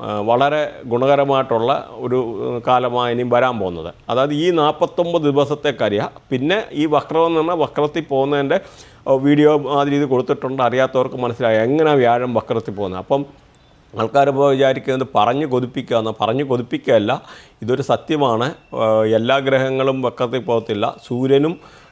വളരെ ഗുണകരമായിട്ടുള്ള ഒരു കാലമാണ് ഇനിയും വരാൻ പോകുന്നത്. അതായത് ഈ നാൽപ്പത്തൊമ്പത് ദിവസത്തെ കരിയ പിന്നെ ഈ വക്രം എന്ന് പറഞ്ഞാൽ വക്രത്തിൽ പോകുന്നതിന്റെ വീഡിയോ ആ രീതി കൊടുത്തിട്ടുണ്ട്. അറിയാത്തവർക്ക് മനസ്സിലായി എങ്ങനെ വ്യാഴം വക്രത്തിൽ പോകുന്നത്. അപ്പം ആൾക്കാർ ഇപ്പോൾ വിചാരിക്കുന്നത് പറഞ്ഞു കൊതിപ്പിക്കുക പറഞ്ഞു കൊതിപ്പിക്കുകയല്ല. ഇതൊരു സത്യമാണ്. എല്ലാ ഗ്രഹങ്ങളും വക്രത്തിൽ പോകത്തില്ല. സൂര്യനും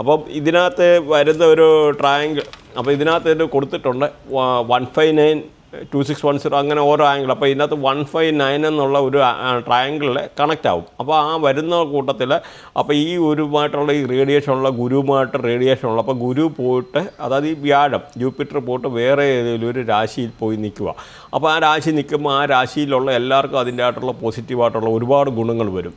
അപ്പം ഇതിനകത്ത് വരുന്ന ഒരു ട്രയാങ്കിൾ അപ്പോൾ ഇതിനകത്ത് ഇത് കൊടുത്തിട്ടുണ്ട് one five nine two six one zero അങ്ങനെ ഓരോ ആംഗിൾ അപ്പോൾ ഇതിനകത്ത് വൺ ഫൈവ് നയൻ എന്നുള്ള ഒരു ട്രയാങ്കിളിൽ കണക്റ്റ് ആവും. അപ്പോൾ ആ വരുന്ന കൂട്ടത്തിൽ അപ്പോൾ ഈ ഒരുമായിട്ടുള്ള ഈ റേഡിയേഷൻ ഉള്ള ഗുരുവുമായിട്ട് റേഡിയേഷൻ ഉള്ള അപ്പോൾ ഗുരു പോയിട്ട് അതായത് ഈ വ്യാഴം ജൂപ്പിറ്റർ പോയിട്ട് വേറെ ഏതെങ്കിലും ഒരു രാശിയിൽ പോയി നിൽക്കുക. അപ്പോൾ ആ രാശി നിൽക്കുമ്പോൾ ആ രാശിയിലുള്ള എല്ലാവർക്കും അതിന്റെ ആയിട്ടുള്ള പോസിറ്റീവായിട്ടുള്ള ഒരുപാട് ഗുണങ്ങൾ വരും.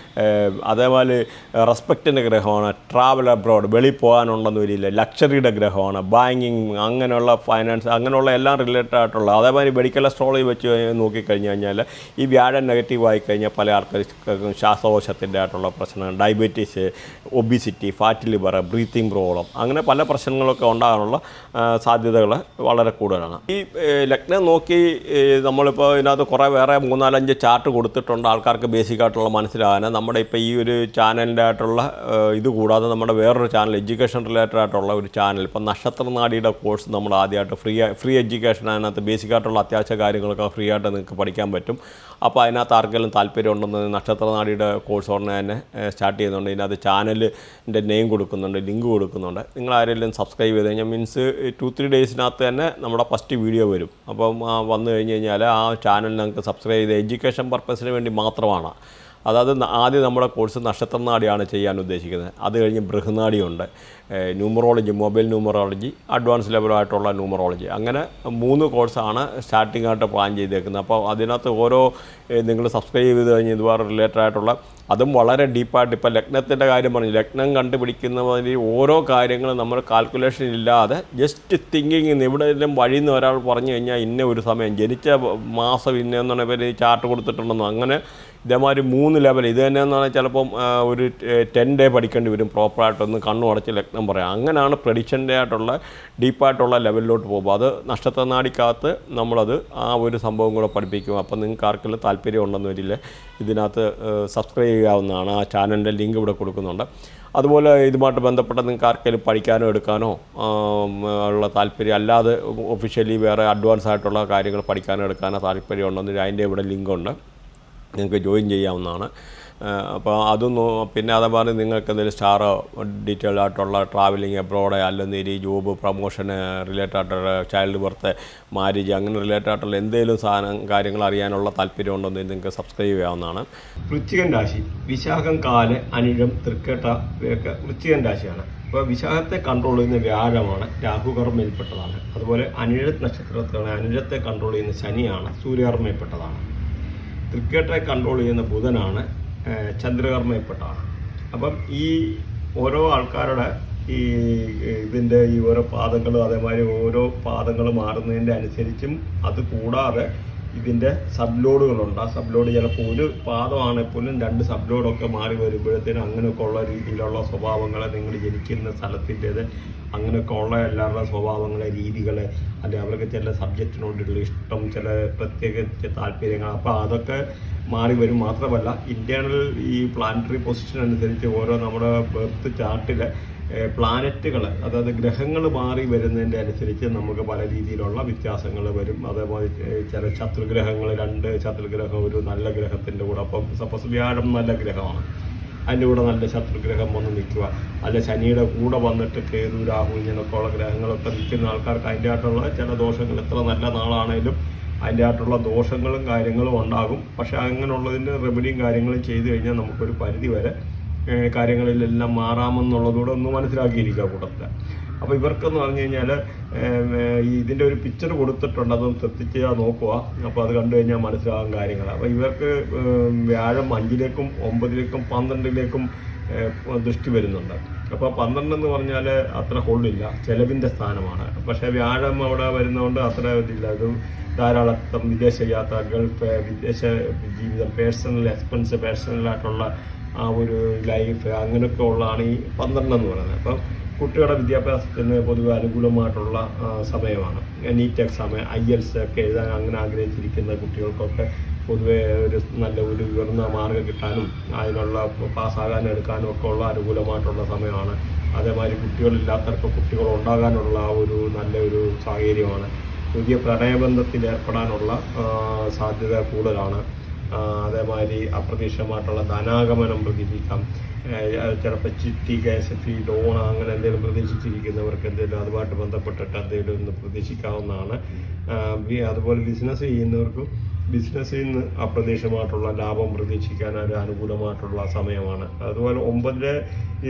അതേപോലെ റെസ്പെക്റ്റിന്റെ ഗ്രഹമാണ്. ട്രാവൽ അബ്രോഡ് വെളിയിൽ പോകാനുണ്ടെന്ന് വരില്ല. ലക്ഷറിയുടെ ഗ്രഹമാണ്. ബാങ്കിങ് അങ്ങനെയുള്ള ഫൈനാൻസ് അങ്ങനെയുള്ള എല്ലാം റിലേറ്റഡ് ആയിട്ടുള്ള അതേമാതിരി മെഡിക്കൽ അസ്ട്രോളജി വെച്ച് കഴിഞ്ഞ് നോക്കിക്കഴിഞ്ഞ് കഴിഞ്ഞാൽ ഈ വ്യാഴം നെഗറ്റീവ് ആയി കഴിഞ്ഞാൽ പല ആൾക്കാർക്കും ശ്വാസകോശത്തിന്റെ ആയിട്ടുള്ള പ്രശ്നങ്ങൾ diabetes obesity fat liver breathing problem അങ്ങനെ പല പ്രശ്നങ്ങളൊക്കെ ഉണ്ടാകാനുള്ള സാധ്യതകൾ വളരെ കൂടുതലാണ്. ഈ ലഗ്നം നോക്കി നമ്മളിപ്പോൾ ഇതിനകത്ത് കുറേ വേറെ മൂന്നാലഞ്ച് ചാർട്ട് കൊടുത്തിട്ടുണ്ട് ആൾക്കാർക്ക് ബേസിക്കായിട്ടുള്ള മനസ്സിലാകാൻ നമ്മുടെ ഇപ്പോൾ ഈ ഒരു ചാനലിന്റെ ആയിട്ടുള്ള ഇത് കൂടാതെ നമ്മുടെ വേറൊരു ചാനൽ എഡ്യൂക്കേഷൻ റിലേറ്റഡ് ആയിട്ടുള്ള ഒരു ചാനൽ ഇപ്പം നക്ഷത്രനാടിയുടെ കോഴ്സ് നമ്മൾ ആദ്യമായിട്ട് ഫ്രീ ഫ്രീ എഡ്യൂക്കേഷൻ അതിനകത്ത് ബേസിക് ആയിട്ടുള്ള അത്യാവശ്യ കാര്യങ്ങളൊക്കെ ഫ്രീ ആയിട്ട് നിങ്ങൾക്ക് പഠിക്കാൻ പറ്റും. അപ്പോൾ അതിനകത്ത് ആർക്കെങ്കിലും താല്പര്യം ഉണ്ടെന്ന് നക്ഷത്രനാടിയുടെ കോഴ്സ് ഉടനെ തന്നെ സ്റ്റാർട്ട് ചെയ്യുന്നുണ്ട്. ഇതിനകത്ത് ചാനലിന്റെ നെയിം കൊടുക്കുന്നുണ്ട് ലിങ്ക് കൊടുക്കുന്നുണ്ട്. നിങ്ങൾ ആരെങ്കിലും സബ്സ്ക്രൈബ് ചെയ്ത് കഴിഞ്ഞാൽ മീൻസ് ടു ത്രീ ഡേയ്സിനകത്ത് തന്നെ നമ്മുടെ ഫസ്റ്റ് വീഡിയോ വരും. അപ്പം വന്നു കഴിഞ്ഞ് കഴിഞ്ഞാൽ ആ ചാനൽ നിങ്ങൾക്ക് സബ്സ്ക്രൈബ് ചെയ്ത് എഡ്യൂക്കേഷൻ പർപ്പസിന് വേണ്ടി മാത്രമാണ്. അതായത് ആദ്യം നമ്മുടെ കോഴ്സ് നക്ഷത്രനാടിയാണ് ചെയ്യാൻ ഉദ്ദേശിക്കുന്നത്. അത് കഴിഞ്ഞ് ബൃഹനാടിയുണ്ട്. ന്യൂമറോളജി മൊബൈൽ ന്യൂമറോളജി അഡ്വാൻസ് ലെവലായിട്ടുള്ള ന്യൂമറോളജി. അങ്ങനെ മൂന്ന് കോഴ്സാണ് സ്റ്റാർട്ടിംഗ് ആയിട്ട് പ്ലാൻ ചെയ്തേക്കുന്നത്. അപ്പോൾ അതിനകത്ത് ഓരോ നിങ്ങൾ സബ്സ്ക്രൈബ് ചെയ്ത് കഴിഞ്ഞ് ഇതുപോലെ റിലേറ്റഡ് ആയിട്ടുള്ള അതും വളരെ ഡീപ്പായിട്ട് ഇപ്പോൾ ലഗ്നത്തിന്റെ കാര്യം പറഞ്ഞു. ലഗ്നം കണ്ടുപിടിക്കുന്നതിൽ ഓരോ കാര്യങ്ങളും നമ്മൾ കാൽക്കുലേഷൻ ഇല്ലാതെ ജസ്റ്റ് തിങ്കിങ് എവിടെയെങ്കിലും വഴിയിൽ നിന്ന് ഒരാൾ പറഞ്ഞു കഴിഞ്ഞാൽ ഇന്ന ഒരു സമയം ജനിച്ച മാസം ഇന്നെന്നാണ് ഇവർ ചാർട്ട് കൊടുത്തിട്ടുണ്ടെന്നോ അങ്ങനെ ഇതേമാതിരി മൂന്ന് ലെവൽ ഇത് തന്നെയെന്ന് പറഞ്ഞാൽ ചിലപ്പം ഒരു ടെൻ ഡേ പഠിക്കേണ്ടി വരും പ്രോപ്പറായിട്ടൊന്ന് കണ്ണു അടച്ച് ലഗ്നം പറയാം അങ്ങനെയാണ് പ്രഡിക്ഷന്റെ ആയിട്ടുള്ള ഡീപ്പായിട്ടുള്ള ലെവലിലോട്ട് പോകുമ്പോൾ അത് നക്ഷത്രനാടിക്കകത്ത് നമ്മളത് ആ ഒരു സംഭവം കൂടെ പഠിപ്പിക്കും. അപ്പം നിങ്ങൾക്ക് ആർക്കെങ്കിലും താല്പര്യം ഉണ്ടെന്ന് വരില്ല ഇതിനകത്ത് സബ്സ്ക്രൈബ് ചെയ്യാവുന്നതാണ്. ആ ചാനലിന്റെ ലിങ്ക് ഇവിടെ കൊടുക്കുന്നുണ്ട്. അതുപോലെ ഇതുമായിട്ട് ബന്ധപ്പെട്ട നിങ്ങൾക്ക് ആർക്കെങ്കിലും പഠിക്കാനോ എടുക്കാനോ ഉള്ള താല്പര്യം അല്ലാതെ ഒഫീഷ്യലി വേറെ അഡ്വാൻസ് ആയിട്ടുള്ള കാര്യങ്ങൾ പഠിക്കാനോ എടുക്കാനോ താല്പര്യം ഉണ്ടെന്ന് അതിന്റെ ഇവിടെ ലിങ്കുണ്ട് നിങ്ങൾക്ക് ജോയിൻ ചെയ്യാവുന്നതാണ്. അപ്പോൾ അതും നോ- പിന്നെ അതേപോലെ നിങ്ങൾക്ക് എന്തെങ്കിലും സ്റ്റാറോ ഡീറ്റെയിൽ ആയിട്ടുള്ള ട്രാവലിംഗ് എബ്രോഡ് അല്ലെങ്കിൽ ഈ ജോബ് പ്രൊമോഷന് റിലേറ്റഡ് ആയിട്ടുള്ള ചൈൽഡ് ബർത്ത് മാരേജ് അങ്ങനെ റിലേറ്റഡ് ആയിട്ടുള്ള എന്തെങ്കിലും സാധനം കാര്യങ്ങൾ അറിയാനുള്ള താല്പര്യം ഉണ്ടെന്ന് നിങ്ങൾക്ക് സബ്സ്ക്രൈബ് ചെയ്യാവുന്നതാണ്. വൃശ്ചികൻ രാശി വിശാഖം കാൽ അനിഴം തൃക്കേട്ട ഇവയൊക്കെ വൃശ്ചികൻ രാശിയാണ്. അപ്പോൾ വിശാഖത്തെ കൺട്രോൾ ചെയ്യുന്ന വ്യാഴമാണ് രാഹുകർമ്മയിൽപ്പെട്ടതാണ് അതുപോലെ അനിഴ നക്ഷത്രത്തിലാണ് അനിഴത്തെ കൺട്രോൾ ചെയ്യുന്ന ശനിയാണ് സൂര്യകർമ്മയിൽപ്പെട്ടതാണ് തൃക്കേട്ടെ കൺട്രോൾ ചെയ്യുന്ന ബുധനാണ് ചന്ദ്രകർമ്മയിൽപ്പെട്ട അപ്പം ഈ ഓരോ ആൾക്കാരുടെ ഈ ഇതിന്റെ ഈ ഓരോ പാദങ്ങളും അതേമാതിരി ഓരോ പാദങ്ങൾ മാറുന്നതിന്റെ അനുസരിച്ചും അത് കൂടാതെ ഇതിന്റെ സബ് ലോഡുകളുണ്ട് ആ സബ് ലോഡ് ചിലപ്പോൾ ഒരു പാദമാണെങ്കിൽ പോലും രണ്ട് സബ് ലോഡൊക്കെ മാറി വരുമ്പോഴത്തേനും അങ്ങനെയൊക്കെ ഉള്ള രീതിയിലുള്ള സ്വഭാവങ്ങളെ നിങ്ങൾ ജനിക്കുന്ന സ്ഥലത്തിന്റേത് അങ്ങനെയൊക്കെ ഉള്ള എല്ലാവരുടെ സ്വഭാവങ്ങളെ രീതികൾ അല്ലെ അവർക്ക് ചില സബ്ജക്റ്റിനോടുള്ള ഇഷ്ടം ചില പ്രത്യേക താല്പര്യങ്ങൾ അപ്പോൾ അതൊക്കെ മാറി വരും. മാത്രമല്ല ഇന്റേണൽ ഈ പ്ലാനറ്ററി പൊസിഷൻ അനുസരിച്ച് ഓരോ നമ്മുടെ ബർത്ത് ചാർട്ടിൽ പ്ലാനറ്റുകൾ അതായത് ഗ്രഹങ്ങൾ മാറി വരുന്നതിന്റെ അനുസരിച്ച് നമുക്ക് പല രീതിയിലുള്ള വ്യത്യാസങ്ങൾ വരും. അതേപോലെ ചില ശത്രുഗ്രഹങ്ങൾ രണ്ട് ശത്രുഗ്രഹം ഒരു നല്ല ഗ്രഹത്തിന്റെ കൂടെ. അപ്പം സപ്പോസ് വ്യാഴം നല്ല ഗ്രഹമാണ്. അതിന്റെ കൂടെ നല്ല ശത്രുഗ്രഹം വന്ന് നിൽക്കുക. അല്ല ശനിയുടെ കൂടെ വന്നിട്ട് കേതു രാഹു ഇങ്ങനെയൊക്കെ ഉള്ള ഗ്രഹങ്ങളൊക്കെ നിൽക്കുന്ന ആൾക്കാർക്ക് അതിന്റെ ആയിട്ടുള്ള ചില ദോഷങ്ങൾ എത്ര നല്ല നാളാണേലും അതിന്റെ ആയിട്ടുള്ള ദോഷങ്ങളും കാര്യങ്ങളും ഉണ്ടാകും. പക്ഷെ അങ്ങനെയുള്ളതിന്റെ റെമഡിയും കാര്യങ്ങളും ചെയ്തു കഴിഞ്ഞാൽ നമുക്കൊരു പരിധി വരെ കാര്യങ്ങളിലെല്ലാം മാറാമെന്നുള്ളതുകൂടെ ഒന്ന് മനസ്സിലാക്കിയിരിക്കുക കൂട്ടത്തിൽ അപ്പോൾ ഇവർക്കെന്ന് പറഞ്ഞു കഴിഞ്ഞാൽ ഇതിന്റെ ഒരു പിക്ചർ കൊടുത്തിട്ടുണ്ട് അതൊന്ന് ശ്രദ്ധിച്ച് നോക്കുക അപ്പോൾ അത് കണ്ടു കഴിഞ്ഞാൽ മനസ്സിലാകും കാര്യങ്ങൾ അപ്പോൾ ഇവർക്ക് വ്യാഴം അഞ്ചിലേക്കും ഒമ്പതിലേക്കും പന്ത്രണ്ടിലേക്കും ദൃഷ്ടി വരുന്നുണ്ട്. അപ്പോൾ പന്ത്രണ്ട് എന്ന് പറഞ്ഞാൽ അത്ര കൊള്ളില്ല ചെലവിന്റെ സ്ഥാനമാണ്. പക്ഷേ വ്യാഴം അവിടെ വരുന്നതുകൊണ്ട് അത്ര ഇതില്ല. അത് ധാരാളം വിദേശ യാത്ര ഗൾഫ് വിദേശ ജീവിതം പേഴ്സണൽ എക്സ്പെൻസ് പേഴ്സണലായിട്ടുള്ള ആ ഒരു ലൈഫ് അങ്ങനെയൊക്കെ ഉള്ളതാണ് ഈ പന്ത്രണ്ട് എന്ന് പറയുന്നത്. അപ്പം കുട്ടികളുടെ വിദ്യാഭ്യാസത്തിന് പൊതുവെ അനുകൂലമായിട്ടുള്ള സമയമാണ്. നീറ്റ് എക്സാം ഐ എൽസ് ഒക്കെ എഴുതാൻ അങ്ങനെ ആഗ്രഹിച്ചിരിക്കുന്ന കുട്ടികൾക്കൊക്കെ പൊതുവെ ഒരു നല്ല ഒരു ഉയർന്ന മാർഗം കിട്ടാനും അതിനുള്ള പാസ്സാകാനും എടുക്കാനും ഒക്കെ ഉള്ള അനുകൂലമായിട്ടുള്ള സമയമാണ്. അതേമാതിരി കുട്ടികളില്ലാത്തവർക്ക് കുട്ടികൾ ഉണ്ടാകാനുള്ള ഒരു നല്ലൊരു സാഹചര്യമാണ്. പുതിയ പ്രണയബന്ധത്തിൽ ഏർപ്പെടാനുള്ള സാധ്യത കൂടുതലാണ്. അതേമാതിരി അപ്രതീക്ഷിതമായിട്ടുള്ള ധനാഗമനം പ്രതീക്ഷിക്കാം. ചിലപ്പോൾ ചിട്ടി ഗ്യാസ് ഫീ ലോൺ അങ്ങനെ എന്തെങ്കിലും പ്രതീക്ഷിച്ചിരിക്കുന്നവർക്ക് എന്തെങ്കിലും അതുമായിട്ട് ബന്ധപ്പെട്ടിട്ട് എന്തെങ്കിലും ഒന്ന് പ്രതീക്ഷിക്കാവുന്നതാണ്. അതുപോലെ ബിസിനസ് ചെയ്യുന്നവർക്കും ബിസിനസ്സിൽ നിന്ന് അപ്രതീക്ഷിതമായിട്ടുള്ള ലാഭം പ്രതീക്ഷിക്കാൻ ഒരു അനുകൂലമായിട്ടുള്ള സമയമാണ്. അതുപോലെ ഒമ്പതിലെ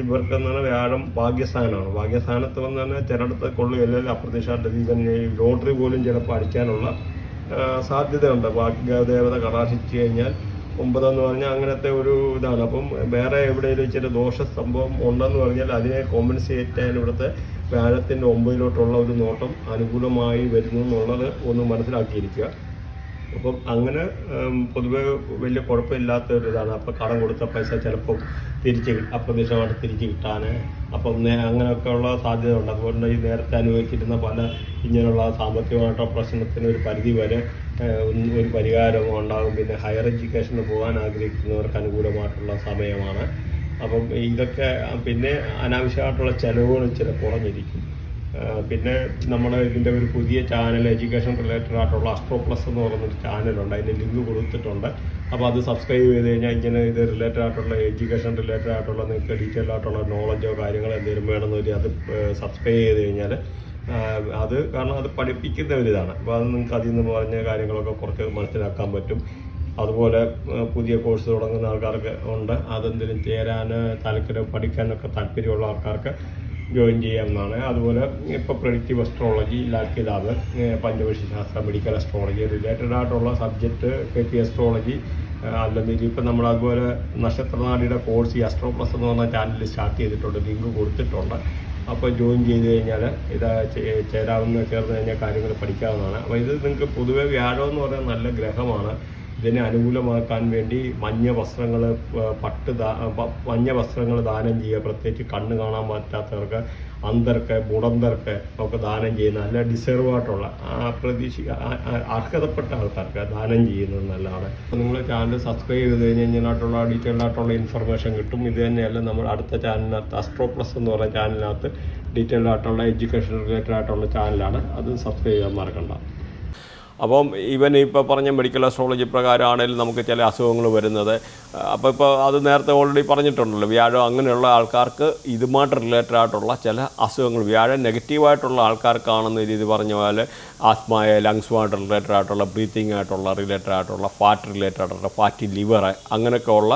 ഇവർക്ക് എന്ന് പറഞ്ഞാൽ വ്യാഴം ഭാഗ്യസ്ഥാനമാണ്. ഭാഗ്യസ്ഥാനത്ത് വന്ന് തന്നെ ചിലയിടത്ത് കൊള്ളുകയല്ല. അപ്രതീക്ഷിതമായിട്ട് ഈ ലോട്ടറി പോലും ചിലപ്പോൾ അടിക്കാനുള്ള സാധ്യതയുണ്ട്. ഭാഗ്യദേവത കടാശിച്ചു കഴിഞ്ഞാൽ ഒമ്പതെന്ന് പറഞ്ഞാൽ അങ്ങനത്തെ ഒരു ഇതാണ്. അപ്പം വേറെ എവിടെയെങ്കിലും ചില ദോഷ സംഭവം ഉണ്ടെന്ന് പറഞ്ഞാൽ അതിനെ കോമ്പൻസേറ്റ് ചെയ്യാൻ ഇവിടുത്തെ വ്യാഴത്തിന്റെ ഒമ്പതിലോട്ടുള്ള ഒരു നോട്ടം അനുകൂലമായി വരുന്നു എന്നുള്ളത് ഒന്ന് മനസ്സിലാക്കിയിരിക്കുക. അപ്പം അങ്ങനെ പൊതുവെ വലിയ കുഴപ്പമില്ലാത്ത ഒരു ഇതാണ് അപ്പം കടം കൊടുത്ത പൈസ ചിലപ്പം തിരിച്ച് അപ്രതീക്ഷമായിട്ട് തിരിച്ച് കിട്ടാൻ അപ്പം അങ്ങനെയൊക്കെ ഉള്ള സാധ്യത ഉണ്ട് അതുകൊണ്ട് ഈ നേരത്തെ അനുഭവിച്ചിരുന്ന പല ഇങ്ങനെയുള്ള സാമ്പത്തികമായിട്ടുള്ള പ്രശ്നത്തിന് ഒരു പരിധി വരെ ഒരു പരിഹാരം ഉണ്ടാകും. പിന്നെ ഹയർ എഡ്യൂക്കേഷന് പോകാൻ ആഗ്രഹിക്കുന്നവർക്ക് അനുകൂലമായിട്ടുള്ള സമയമാണ്. അപ്പം ഇതൊക്കെ പിന്നെ അനാവശ്യമായിട്ടുള്ള ചിലവുകൾ ചില കുറഞ്ഞിരിക്കും. പിന്നെ നമ്മുടെ ഇതിന്റെ ഒരു പുതിയ ചാനൽ എഡ്യൂക്കേഷൻ റിലേറ്റഡ് ആയിട്ടുള്ള അസ്ട്രോ പ്ലസ് എന്ന് പറയുന്നൊരു ചാനലുണ്ട് അതിന്റെ ലിങ്ക് കൊടുത്തിട്ടുണ്ട്. അപ്പോൾ അത് സബ്സ്ക്രൈബ് ചെയ്ത് കഴിഞ്ഞാൽ ഇങ്ങനെ ഇത് റിലേറ്റഡ് ആയിട്ടുള്ള എഡ്യൂക്കേഷൻ റിലേറ്റഡ് ആയിട്ടുള്ള നിങ്ങൾക്ക് ഡീറ്റെയിൽ ആയിട്ടുള്ള നോളജോ കാര്യങ്ങളോ എന്തെങ്കിലും വേണമെന്ന് അത് സബ്സ്ക്രൈബ് ചെയ്ത് കഴിഞ്ഞാൽ അത് കാരണം അത് പഠിപ്പിക്കുന്ന ഒരു ഇതാണ്. അപ്പോൾ അത് നിങ്ങൾക്ക് അതിൽ നിന്ന് പറഞ്ഞ കാര്യങ്ങളൊക്കെ കുറച്ച് മനസ്സിലാക്കാൻ പറ്റും. അതുപോലെ പുതിയ കോഴ്സ് തുടങ്ങുന്ന ആൾക്കാർക്ക് ഉണ്ട്. അതെന്തെങ്കിലും ചേരാൻ താല്പര്യം പഠിക്കാനൊക്കെ താല്പര്യമുള്ള ആൾക്കാർക്ക് ജോയിൻ ചെയ്യാവുന്നതാണ് അതുപോലെ ഇപ്പോൾ പ്രഡിക്റ്റീവ് അസ്ട്രോളജി ലാക്കിതാവ് പഞ്ചവശി ശാസ്ത്രം മെഡിക്കൽ അസ്ട്രോളജി റിലേറ്റഡ് ആയിട്ടുള്ള സബ്ജക്റ്റ് കെ പി അസ്ട്രോളജി അല്ലെങ്കിൽ ഇപ്പം നമ്മൾ അതുപോലെ നക്ഷത്രനാടിയുടെ കോഴ്സ് ഈ അസ്ട്രോ പ്ലസ് എന്ന് പറഞ്ഞ ചാനൽ സ്റ്റാർട്ട് ചെയ്തിട്ടുണ്ട് ലിങ്ക് കൊടുത്തിട്ടുണ്ട്. അപ്പോൾ ജോയിൻ ചെയ്ത് കഴിഞ്ഞാൽ ഇത് ചേരാവുന്ന ചേർന്ന് കഴിഞ്ഞാൽ കാര്യങ്ങൾ പഠിക്കാവുന്നതാണ്. അപ്പോൾ ഇത് നിങ്ങൾക്ക് പൊതുവേ വ്യാഴം എന്ന് പറയുന്നത് നല്ല ഗ്രഹമാണ്. ഇതിനെ അനുകൂലമാക്കാൻ വേണ്ടി മഞ്ഞ വസ്ത്രങ്ങൾ പട്ട് മഞ്ഞ വസ്ത്രങ്ങൾ ദാനം ചെയ്യുക. പ്രത്യേകിച്ച് കണ്ണ് കാണാൻ പറ്റാത്തവർക്ക് അന്തർക്ക് മുടന്തർക്ക് ഒക്കെ ദാനം ചെയ്യുന്ന നല്ല ഡിസർവ് ആയിട്ടുള്ള ആ പ്രതീക്ഷ അർഹതപ്പെട്ട ആൾക്കാർക്ക് ദാനം ചെയ്യുന്നത് നല്ലതാണ്. നിങ്ങൾ ചാനൽ സബ്സ്ക്രൈബ് ചെയ്ത് കഴിഞ്ഞ് കഴിഞ്ഞായിട്ടുള്ള ഡീറ്റെയിൽ ആയിട്ടുള്ള ഇൻഫർമേഷൻ കിട്ടും. ഇത് തന്നെയല്ല നമ്മൾ അടുത്ത ചാനലിനകത്ത് അസ്ട്രോ പ്ലസ് എന്ന് പറഞ്ഞ ചാനലിനകത്ത് ഡീറ്റെയിൽഡ് ആയിട്ടുള്ള എഡ്യൂക്കേഷൻ റിലേറ്റഡ് ആയിട്ടുള്ള ചാനലാണ്. അത് സബ്സ്ക്രൈബ് ചെയ്യാൻ മറക്കണ്ട. അപ്പം ഇവൻ ഇപ്പോൾ പറഞ്ഞ മെഡിക്കൽ അസ്ട്രോളജി പ്രകാരമാണെങ്കിലും നമുക്ക് ചില അസുഖങ്ങൾ വരുന്നത്. അപ്പോൾ ഇപ്പോൾ അത് നേരത്തെ ഓൾറെഡി പറഞ്ഞിട്ടുണ്ടല്ലോ വ്യാഴം അങ്ങനെയുള്ള ആൾക്കാർക്ക് ഇതുമായിട്ട് റിലേറ്റഡ് ആയിട്ടുള്ള ചില അസുഖങ്ങൾ വ്യാഴം നെഗറ്റീവായിട്ടുള്ള ആൾക്കാർക്കാണെന്ന രീതി പറഞ്ഞ പോലെ ആസ്മായ ലങ്സുമായിട്ട് റിലേറ്റഡ് ആയിട്ടുള്ള ബ്രീത്തിങ് ആയിട്ടുള്ള റിലേറ്റഡ് ആയിട്ടുള്ള ഫാറ്റ് റിലേറ്റഡ് ആയിട്ടുള്ള ഫാറ്റി ലിവർ അങ്ങനെയൊക്കെ ഉള്ള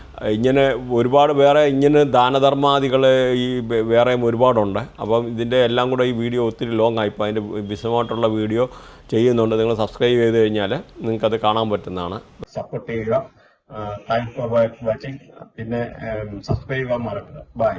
ഇങ്ങനെ ഒരുപാട് വേറെ ഇങ്ങനെ ദാനധർമാദികൾ ഈ വേറെ ഒരുപാടുണ്ട്. അപ്പം ഇതിന്റെ എല്ലാം കൂടെ ഈ വീഡിയോ ഒത്തിരി ലോങ് ആയിപ്പോൾ അതിന്റെ വിശദമായിട്ടുള്ള വീഡിയോ ചെയ്യുന്നുണ്ട്. നിങ്ങൾ സബ്സ്ക്രൈബ് ചെയ്ത് കഴിഞ്ഞാൽ നിങ്ങൾക്കത് കാണാൻ പറ്റുന്നതാണ്. സപ്പോർട്ട് ചെയ്യുക. താങ്ക്സ് ഫോർ വാച്ചിങ് പിന്നെ സബ്സ്ക്രൈബ് ചെയ്യാൻ മറക്കുക ബൈ